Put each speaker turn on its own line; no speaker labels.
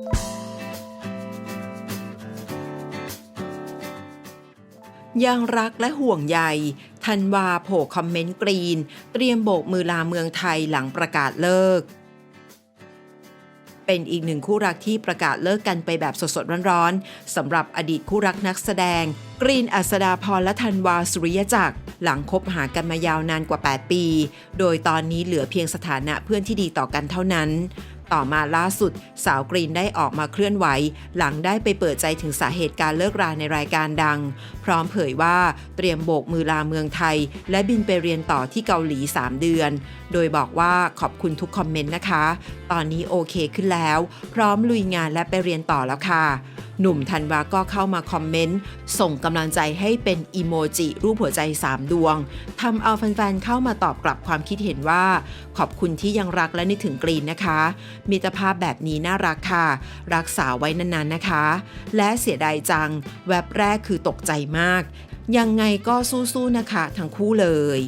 ยังรักและห่วงใยธันวาโผล่คอมเมนต์กรีน เตรียมโบกมือลาเมืองไทยหลังประกาศเลิก เป็นอีกหนึ่งคู่รักที่ประกาศเลิกกันไปแบบสดๆร้อนๆสำหรับอดีตคู่รักนักแสดง กรีนอัศดาพรและธันวาสุริยจักร หลังคบหากันมายาวนานกว่า 8 ปี โดยตอนนี้เหลือเพียงสถานะเพื่อนที่ดีต่อกันเท่านั้น ต่อมาล่าสุด สาวกรีนได้ออกมาเคลื่อนไหว หลังได้ไปเปิดใจถึงสาเหตุการเลิกราในรายการดัง พร้อมเผยว่าเตรียมโบกมือลาเมืองไทย และบินไปเรียนต่อที่เกาหลี 3 เดือน โดยบอกว่าขอบคุณทุกคอมเมนต์นะคะ ตอนนี้โอเคขึ้นแล้ว พร้อมลุยงานและไปเรียนต่อแล้วค่ะ หนุ่มธันวาก็เข้ามาคอมเมนต์ ส่งกำลังใจให้เป็นอีโมจิ รูปหัวใจ 3 ดวงทำเอาแฟนๆเข้ามาตอบกลับความคิดเห็นว่า ขอบคุณที่ยังรักและนึกถึงกรีนนะคะ มิตรภาพแบบนี้น่ารักค่ะ รักษาไว้นานๆนะคะ และเสียดายจัง แวบแรกคือตกใจมาก ยังไงก็สู้ๆนะคะ ทั้งคู่เลย